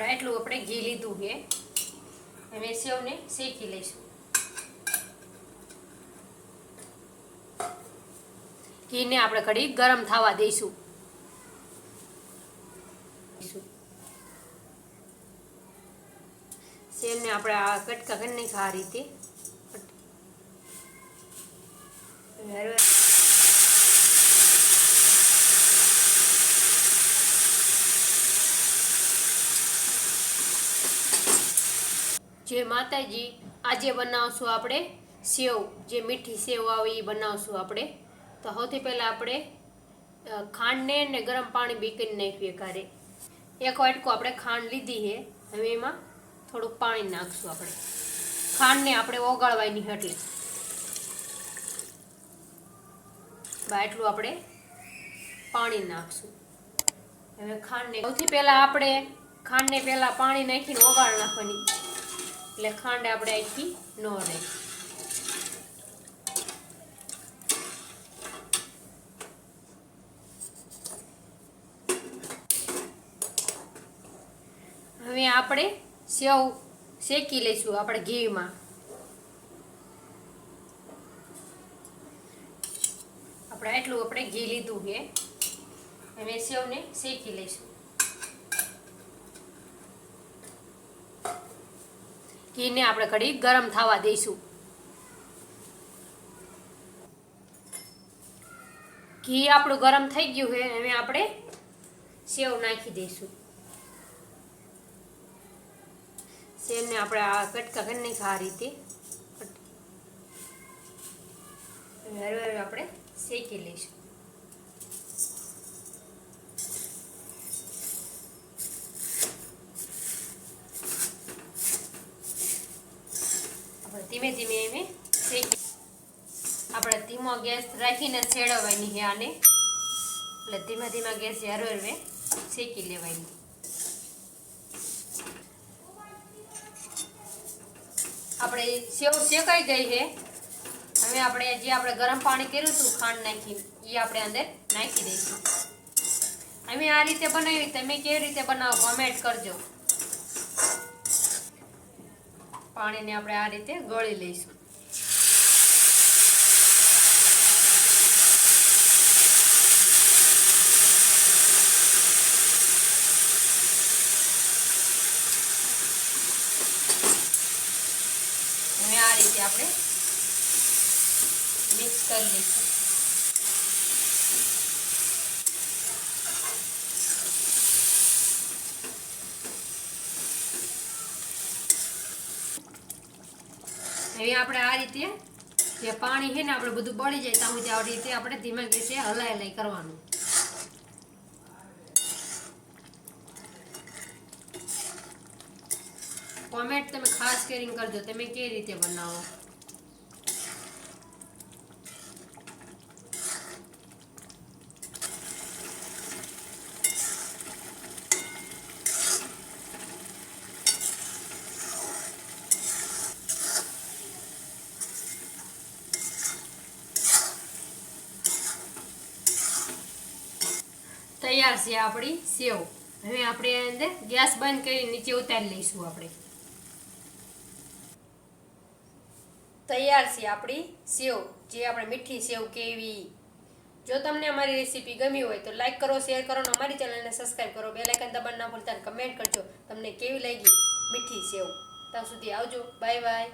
આપણે એટલું આપણે ઘી લીધું છે. હવે સેવને શેકી લઈશું. ઘીને આપણે કઢી ગરમ થવા દઈશું. સેવને આપણે આ કટકા કરી નાખા આ રીતે. હવે જય માતાજી આજે બનાવશું આપણે સેવ, જે મીઠી સેવ આવે એ બનાવશું આપણે. તો સૌથી પહેલાં આપણે ખાંડને ને ગરમ પાણી બીકીને કરી નાખીએ ઘરે. એક વાટકો આપણે ખાંડ લીધી છે. હવે એમાં થોડુંક પાણી નાખશું આપણે. ખાંડને આપણે ઓગાળવાની એટલે. બા એટલું આપણે પાણી નાખશું. હવે ખાંડને, સૌથી પહેલાં આપણે ખાંડને પહેલાં પાણી નાખીને ઓગાળ નાખવાની. એટલે ખાંડ આપણે અહીંથી ન રહે હવે આપણે સેવ શેકી લઈશું આપણે ઘીમાં. આપણે એટલું આપણે ઘી લીધું છે. હવે સેવને શેકી લઈશું. ઘીને આપણે ઘડી ગરમ થવા દઈશું. ઘી આપણું ગરમ થઈ ગયું છે, હવે આપણે સેવ નાખી દઈશું. સેવને આપણે આ કટકા કરી નાખી આ રીતે. હળવે આપણે શેકી લઈશું આપણે ધીમે ધીમે એને આપણે ધીમો ગેસ રાખીને છેડવાની છે આને. એટલે ધીમા ધીમા ગેસ હરવે હરવે શેકી લેવાની. આપણે સેવ શેકાઈ ગઈ છે. હવે આપણે જે આપણે ગરમ પાણી કર્યું હતું ખાંડ નાખી એ આપણે અંદર નાખી દઈશું. અમે આ રીતે બનાવી, તમે કેવી રીતે બનાવો કમેન્ટ કરજો. પાણીને આપણે આ રીતે ગળી લઈશું. હવે આ રીતે આપણે મિક્સ કરી લઈશું. હવે આપણે આ રીતે જે પાણી છે ને આપણે બધું બળી જાય ત્યાં સુધી આવી રીતે આપણે ધીમે ગેસે હલાય હલાય કરવાનું. કોમેન્ટ તમે ખાસ કરીને કરજો. તમે કેવી રીતે બનાવો? તૈયાર છે આપણી સેવ. હવે આપણે અંદર ગેસ બંધ કરી નીચે ઉતારી લઈશું આપણે. તૈયાર છે આપણી સેવ, જે આપણે મીઠી સેવ કેવી. જો તમને અમારી રેસીપી ગમી હોય તો લાઇક કરો, શેર કરો અને અમારી ચેનલને સબસ્ક્રાઈબ કરો. બે લાઇકન દબાણ ના ભૂલતા કમેન્ટ કરજો તમને કેવી લાગી મીઠી સેવ. ત્યાં સુધી આવજો. Bye bye.